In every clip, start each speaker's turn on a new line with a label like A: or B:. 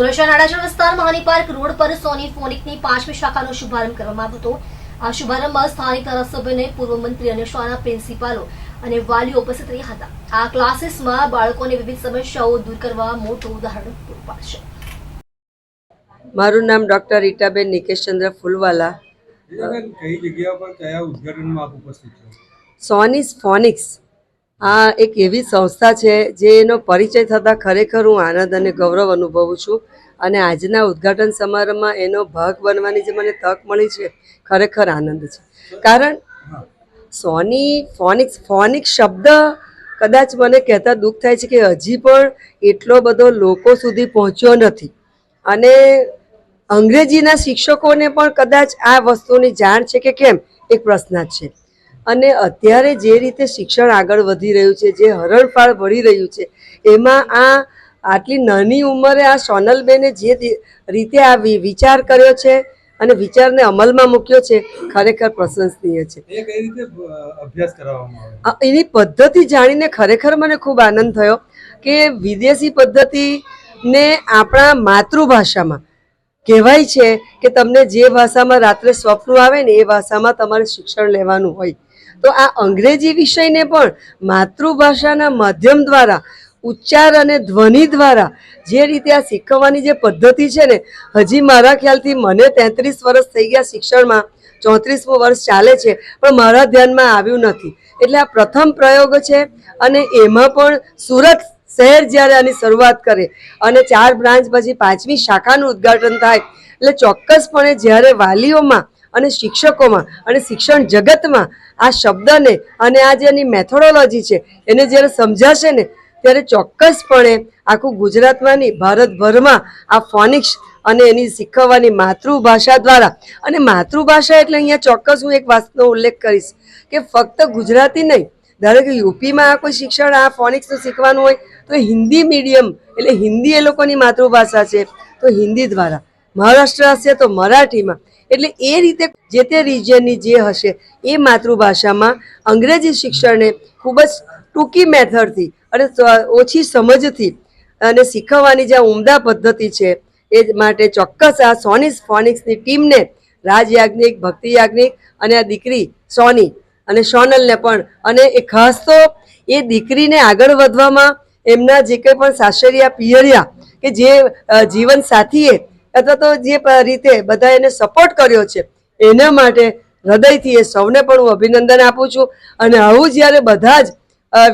A: સુરતના નાડાચણ વિસ્તાર હની park road પર સોની ફોનિકની પાંચમી શાખાનો શુભારંભ કરવામાં આવ્યો હતો. આ શુભારંભમાં સ્થાનિક ધારાસભ્યને પૂર્વ મંત્રી અને શાળા પ્રિન્સિપાલો અને વાલીઓ ઉપસ્થિત રહ્યા હતા. આ ક્લાસીસમાં બાળકોને વિવિધ સમસ્યાઓ દૂર કરવા મોટું ઉદાહરણ પૂરું પાડશે.
B: મારું નામ ડૉક્ટર રીટાબેન નિકેશચંદ્ર ફૂલવાલા.
C: કઈ જગ્યા પર કયા ઉદ્ઘાટનમાં આપ ઉપસ્થિત છો?
B: સોનિસ ફોનિક્સ આ એક એવી સંસ્થા છે જેનો પરિચય થતાં ખરેખર હું આનંદ અને ગૌરવ અનુભવું છું. અને આજના ઉદ્ઘાટન સમારંભમાં એનો ભાગ બનવાની જે મને તક મળી છે, ખરેખર આનંદ છે. કારણ સોની ફોનિક્સ ફોનિક્સ શબ્દ કદાચ મને કહેતા દુઃખ થાય છે કે હજી પણ એટલો બધો લોકો સુધી પહોંચ્યો નથી. અને અંગ્રેજીના શિક્ષકોને પણ કદાચ આ વસ્તુની જાણ છે કે કેમ? એક પ્રશ્ન જ છે. અને અત્યારે જે રીતે શિક્ષણ આગળ વધી રહ્યું છે જે હરણફાળ ભળી રહ્યું છે એમાં આ આટલી નાની ઉંમરે આ સોનલબેને જે રીતે આ વિચાર કર્યો છે અને વિચારને અમલમાં મૂક્યો છે ખરેખર પ્રશંસનીય છે. એની પદ્ધતિ જાણીને ખરેખર મને ખૂબ આનંદ થયો કે વિદેશી પદ્ધતિને આપણા માતૃભાષામાં કહેવાય છે કે તમને જે ભાષામાં રાત્રે સ્વપ્ન આવે ને એ ભાષામાં તમારે શિક્ષણ લેવાનું હોય. તો આ અંગ્રેજી વિષયને પણ માતૃભાષાના માધ્યમ દ્વારા, ઉચ્ચાર અને ધ્વનિ દ્વારા જે રીતે આ શીખવવાની જે પદ્ધતિ છે ને, હજી મારા ખ્યાલથી મને તેત્રીસ વર્ષ થઈ ગયા શિક્ષણમાં, ચોત્રીસમું વર્ષ ચાલે છે, પણ મારા ધ્યાનમાં આવ્યું નથી. એટલે આ પ્રથમ પ્રયોગ છે અને એમાં પણ સુરત શહેર જ્યારે આની શરૂઆત કરે અને ચાર બ્રાન્ચ પછી પાંચમી શાખાનું ઉદ્ઘાટન થાય, એટલે ચોક્કસપણે જ્યારે વાલીઓમાં અને શિક્ષકોમાં અને શિક્ષણ જગતમાં આ શબ્દને અને આ જે એની મેથોડોલોજી છે, એને જ્યારે સમજાશે ને, ત્યારે ચોક્કસપણે આખું ગુજરાતમાં નહીં ભારતભરમાં આ ફોનિક્સ અને એની શીખવવાની માતૃભાષા દ્વારા, અને માતૃભાષા એટલે અહીંયા ચોક્કસ હું એક વાતનો ઉલ્લેખ કરીશ કે ફક્ત ગુજરાતી નહીં, ધારો કે યુપીમાં આ કોઈ શિક્ષણ, આ ફોનિક્સનું શીખવાનું હોય, તો હિન્દી મીડિયમ એટલે હિન્દી એ લોકોની માતૃભાષા છે, તો હિન્દી દ્વારા. મહારાષ્ટ્ર હશે તો મરાઠીમાં એટલે એ રીતે જે તે રિજિયનની જે હશે એ માતૃભાષામાં અંગ્રેજી શિક્ષણને ખૂબ જ ટૂંકી મેથડથી અને ઓછી સમજથી અને શીખવવાની જે ઉમદા પદ્ધતિ છે એ માટે ચોક્કસ આ સોનિસ ફોનિક્સની ટીમને રાજ યાજ્ઞિક ભક્તિ યાજ્ઞિક અને આ દીકરી સોની અને સોનલને પણ અને એ ખાસ તો એ દીકરીને આગળ વધવામાં એમના જે કંઈ પણ સાસરિયા, પિયરિયા કે જે જીવન સાથીએ અથવા તો જે રીતે બધા એને સપોર્ટ કર્યો છે એના માટે હૃદયથી એ સૌને પણ હું અભિનંદન આપું છું. અને આવું જ્યારે બધા જ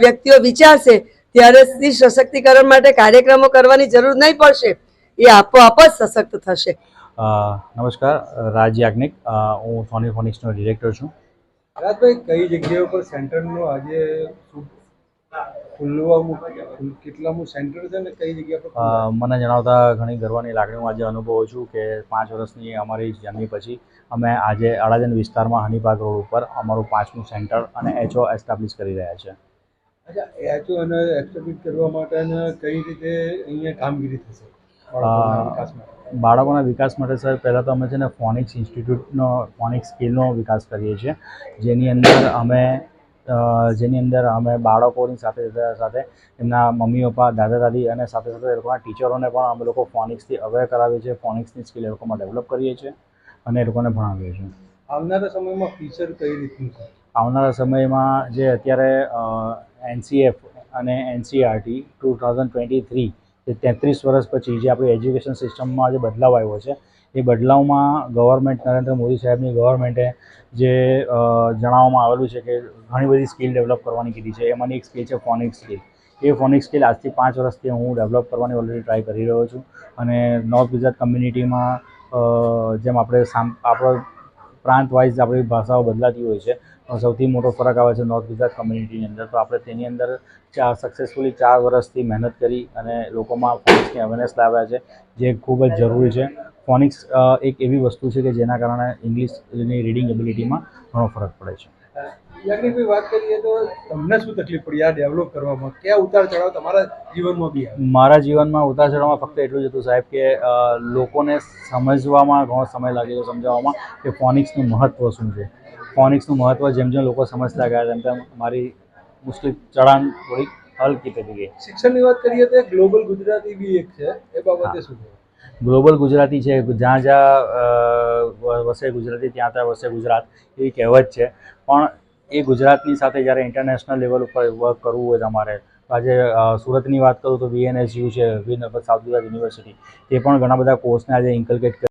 B: વ્યક્તિઓ વિચારશે ત્યારે સ્ત્રી સશક્તિકરણ માટે કાર્યક્રમો કરવાની જરૂર નહીં પડશે. એ આપોઆપ જ સશક્ત થશે.
D: નમસ્કાર રાજ યાજ્ઞિક. હું સોની ફોનિક્સનો ડિરેક્ટર છું.
C: રાજભાઈ કઈ જગ્યાઓ પર સેન્ટરનો આજે શુભ કેટલામું સેન્ટર છે ને કઈ જગ્યા
D: મને જણાવતા ઘણી ગર્વની લાગણી હું આજે અનુભવું છું કે પાંચ વર્ષની અમારી જર્ની પછી અમે આજે અડાજણ વિસ્તારમાં હનીબાગ રોડ ઉપર અમારું પાંચમું સેન્ટર અને એચઓ એસ્ટાબ્લિશ કરી રહ્યા છે.
C: અચ્છા એચઓ અને એસ્ટાબ્લિશ કરવા માટે ને કઈ રીતે અહીંયા કામગીરી થશે બાળકોના વિકાસ માટે?
D: સર પહેલાં તો અમે છે ને ફોનિક્સ ઇન્સ્ટિટ્યૂટનો ફોનિક્સ સ્કિલનો વિકાસ કરીએ છીએ. જેની અંદર અમે જેની અંદર અમે બાળકોની સાથે સાથે એમના મમ્મી પપ્પા દાદા દાદી અને સાથે સાથે એ લોકોના ટીચરોને પણ અમે લોકો ફોનિક્સથી અવેર કરાવીએ છીએ ફોનિક્સની સ્કિલ એ લોકોમાં ડેવલપ કરીએ છીએ અને એ લોકોને ભણાવીએ છીએ.
C: આવનારા સમયમાં ફીચર કઈ રીતનું છે?
D: આવનારા સમયમાં જે અત્યારે એનસીએફ અને NCERT two thousand twenty three જે તેત્રીસ વર્ષ પછી જે આપણી એજ્યુકેશન સિસ્ટમમાં જે બદલાવ આવ્યો છે એ બદલાવમાં ગવર્મેન્ટ નરેન્દ્ર મોદી સાહેબની ગવર્મેન્ટે જે જણાવવામાં આવેલું છે કે ઘણી બધી સ્કિલ ડેવલપ કરવાની કીધી છે. એમાંની એક સ્કિલ છે ફોનિક સ્કિલ એ ફોનિક સ્કિલ આજથી પાંચ વર્ષથી હું ડેવલપ કરવાની ઓલરેડી ટ્રાય કરી રહ્યો છું. અને નોર્થ ગુજરાત કમ્યુનિટીમાં જેમ આપણે સામ, આપણો પ્રાંત વાઇઝ આપણી ભાષાઓ બદલાતી હોય છે. સૌથી મોટો ફરક આવે છે નોર્થ ગુજરાત કમ્યુનિટીની અંદર. તો આપણે તેની અંદર ચા સક્સેસફુલી ચાર વર્ષથી મહેનત કરી અને લોકોમાં ફોનિક્સની અવેરનેસ લાવ્યા છે, જે ખૂબ જ જરૂરી છે. ફોનિક્સ એક એવી વસ્તુ છે કે જેના કારણે ઇંગ્લિશની રીડિંગ એબિલિટીમાં ઘણો ફરક પડે છે.
C: યાજ્ઞિકભાઈ વાત કરીએ તો તમને શું તકલીફ પડી આ ડેવલપ કરવામાં? કયા ઉતાર ચઢાવ તમારા જીવનમાં બી
D: મારા જીવનમાં ઉતાર ચઢાવમાં ફક્ત એટલું જ હતું સાહેબ કે લોકોને સમજવામાં ઘણો સમય લાગેલો સમજાવવામાં કે ફોનિક્સનું મહત્ત્વ શું છે? ફોનિક્સનું મહત્ત્વ જેમ જેમ લોકો સમજતા ગયા તેમ તેમ મારી મુશ્કેલ ચઢાણ થોડીક હલકી થતી ગઈ.
C: શિક્ષણની વાત કરીએ તો ગ્લોબલ ગુજરાતી બી એક છે એ બાબતે શું
D: ગ્લોબલ ગુજરાતી છે જ્યાં જ્યાં વસે ગુજરાતી ત્યાં ત્યાં વસે ગુજરાત એવી કહેવત છે. પણ એ ગુજરાતની સાથે જ્યારે ઇન્ટરનેશનલ લેવલ ઉપર વર્ક કરવું હોય તમારે આજે સુરતની વાત કરું તો વીએનએસયુ છે વીન સાઉથ ગુજરાત યુનિવર્સિટી તે પણ ઘણા બધા કોર્સને આજે ઇન્કલ્કેટ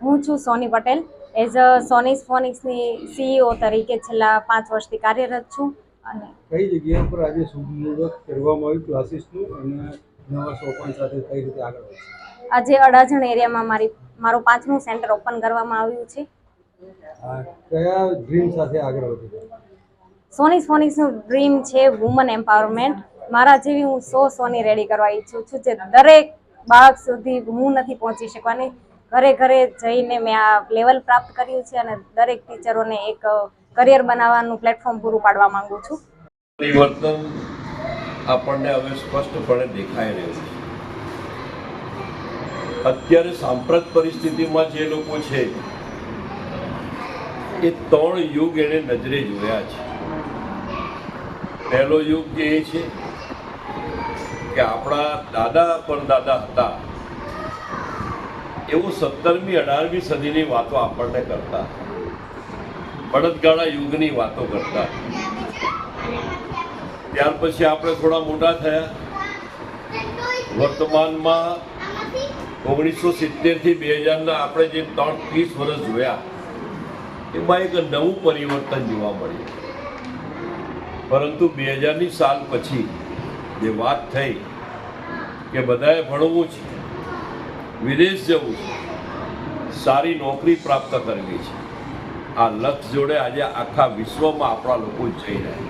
E: હું છું સોની પટેલ. એઝ અ સોનીસ ફોનિક્સની સીઈઓ તરીકે છેલ્લા પાંચ વર્ષથી કાર્યરત છું અને
C: કઈ જગ્યા પર આજે શુભ કરવામાં આવ્યું ક્લાસીસનું અને નવા સોપાન સાથે કઈ રીતે આગળ વધશે
E: આજે અડાજણ એરિયામાં મારી મારું પાંચમું સેન્ટર ઓપન કરવામાં આવ્યું છે.
C: કયા ડ્રીમ સાથે આગળ વધે
E: સોનીસ સોનીસનું ડ્રીમ છે વુમન એમ્પાવરમેન્ટ મારા જેવી હું સો સોની રેડી કરવા ઈચ્છું છું જે દરેક બાળક સુધી હું નથી પહોંચી શકવાની. ઘરે ઘરે જઈને મેં આ લેવલ પ્રાપ્ત કર્યું છે અને દરેક ટીચરોને એક કરિયર બનાવવાનું પ્લેટફોર્મ પૂરું પાડવા માંગુ છું.
F: પરિવર્તન આપણને હવે સ્પષ્ટપણે દેખાઈ રહ્યું છે. અત્યારે સાંપ્રત પરિસ્થિતિમાં જે લોકો છે એ ત્રણ યુગ એણે નજરે જોયા છે. પહેલો યુગ એ છે કે આપણા દાદા પરદાદા હતા. એવું સત્તરમી, અઢારમી સદીની વાતો આપણને કરતા. બળદગાળા યુગની વાતો કરતા. ત્યાર પછી આપણે થોડા મોટા થયા. વર્તમાનમાં ઓગણીસો સિત્તેરથી બે હજારના આપણે જે ત્રણ ત્રીસ વર્ષ જોયા. એમાં એક નવું પરિવર્તન જોવા મળ્યું. પરંતુ બે હજારની સાલ પછી જે વાત થઈ કે બધાએ ભણવું છે, વિદેશ જવું છે, સારી નોકરી પ્રાપ્ત કરવી છે, આ લક્ષ્ય જોડે આજે આખા વિશ્વમાં આપણા લોકો જઈ રહ્યા છે.